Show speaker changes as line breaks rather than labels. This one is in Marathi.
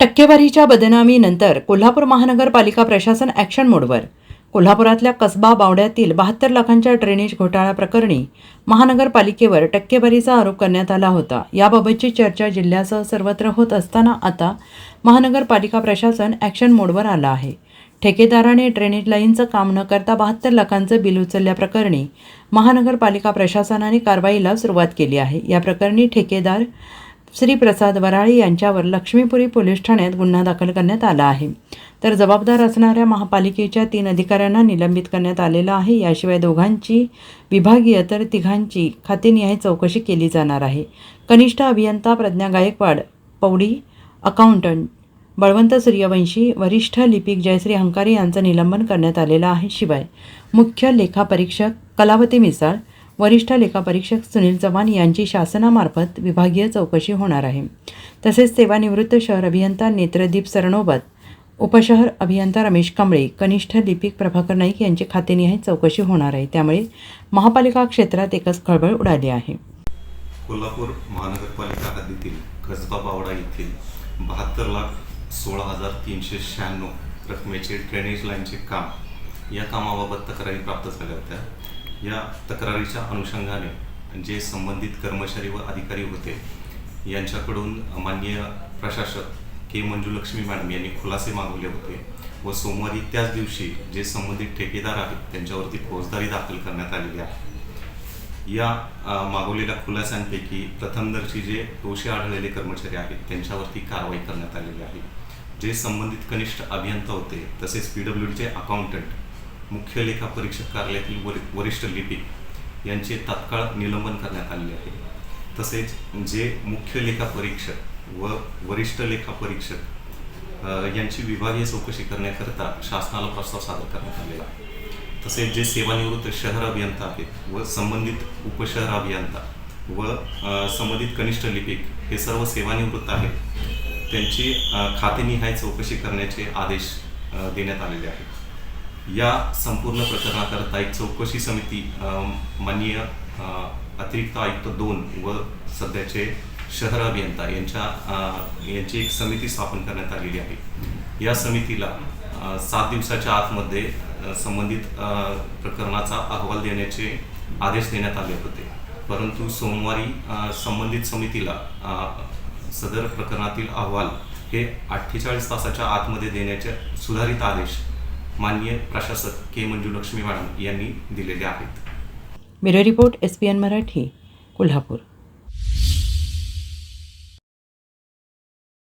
टक्केवारीच्या बदनामीनंतर कोल्हापूर महानगरपालिका प्रशासन ॲक्शन मोडवर. कोल्हापुरातल्या कसबा बावड्यातील बहात्तर लाखांच्या ड्रेनेज घोटाळा प्रकरणी महानगरपालिकेवर टक्केवारीचा आरोप करण्यात आला होता. याबाबतची चर्चा जिल्ह्यासह सर्वत्र होत असताना आता महानगरपालिका प्रशासन ॲक्शन मोडवर आलं आहे. ठेकेदाराने ड्रेनेज लाईनचं काम न करता बहात्तर लाखांचं बिल उचलल्याप्रकरणी महानगरपालिका प्रशासनाने कारवाईला सुरुवात केली आहे. या प्रकरणी ठेकेदार श्रीप्रसाद वराळी यांच्यावर लक्ष्मीपुरी पोलीस ठाण्यात गुन्हा दाखल करण्यात आला आहे. तर जबाबदार असणाऱ्या महापालिकेच्या तीन अधिकाऱ्यांना निलंबित करण्यात आलेलं आहे. याशिवाय दोघांची विभागीय तर तिघांची खातेनिहाय चौकशी केली जाणार आहे. कनिष्ठ अभियंता प्रज्ञा गायकवाड पौडी अकाउंटंट बळवंत सूर्यवंशी वरिष्ठ लिपिक जयश्री हंकारे यांचं निलंबन करण्यात आलेलं आहे. शिवाय मुख्य लेखापरीक्षक कलावती मिसाळ वरिष्ठ लेखापरीक्षक सुनील चव्हाण यांची शासनामार्फत विभागीय चौकशी होणार आहे. तसेच सेवानिवृत्त शहर अभियंता नेत्रदीप सरनोबत उपशहर अभियंता रमेश कांबळे कनिष्ठ लिपिक प्रभाकर नाईक यांची खातेनिहाय चौकशी होणार आहे. त्यामुळे महापालिका क्षेत्रात एकच खळबळ उडाली आहे.
कोल्हापूर महानगरपालिका हद्दीतील कसबा बावडा येथील बहात्तर लाख सोळा हजार तीनशे शहाण्णव रकमेचे ड्रेनेज लाईनचे काम या कामाबाबत तक्रारी प्राप्त झाल्या होत्या. या तक्रारीच्या अनुषंगाने जे संबंधित कर्मचारी व अधिकारी होते यांच्याकडून माननीय प्रशासक के मंजुलक्ष्मी मॅडम यांनी खुलासे मागवले होते व सोमवारी त्याच दिवशी जे संबंधित ठेकेदार आहेत त्यांच्यावरती फौजदारी दाखल करण्यात आलेली आहे. या मागवलेल्या खुलासांपैकी प्रथमदर्शी जे दोषी आढळलेले कर्मचारी आहेत त्यांच्यावरती कारवाई करण्यात आलेली आहे. जे संबंधित कनिष्ठ अभियंता होते तसेच पी डब्ल्यू डीचे अकाउंटंट मुख्य लेखा परीक्षक कार्यालयातील वरि वरिष्ठ लिपिक यांचे तात्काळ निलंबन करण्यात आलेले आहे. तसेच जे मुख्य लेखा परीक्षक व वरिष्ठ लेखा परीक्षक यांची विभागीय चौकशी करण्याकरता शासनाला प्रस्ताव सादर करण्यात आलेला आहे. तसेच जे सेवानिवृत्त शहर अभियंता आहेत व संबंधित उपशहर अभियंता व संबंधित कनिष्ठ लिपिक हे सर्व सेवानिवृत्त आहेत त्यांची खातेनिहाय चौकशी करण्याचे आदेश देण्यात आलेले आहेत. या संपूर्ण प्रकरणाकरता एक चौकशी समिती माननीय अतिरिक्त आयुक्त दोन व सध्याचे शहर अभियंता यांच्या यांची एक समिती स्थापन करण्यात आलेली आहे. या समितीला सात दिवसाच्या आतमध्ये संबंधित प्रकरणाचा अहवाल देण्याचे आदेश देण्यात आले होते. परंतु सोमवारी संबंधित समितीला सदर प्रकरणातील अहवाल हे अठ्ठेचाळीस तासाच्या आतमध्ये देण्याचे सुधारित आदेश माननीय प्रशासक के मंजुलक्ष्मी मॅडम यांनी दिलेले आहेत.
Bureau report S P N Marathi Kolhapur.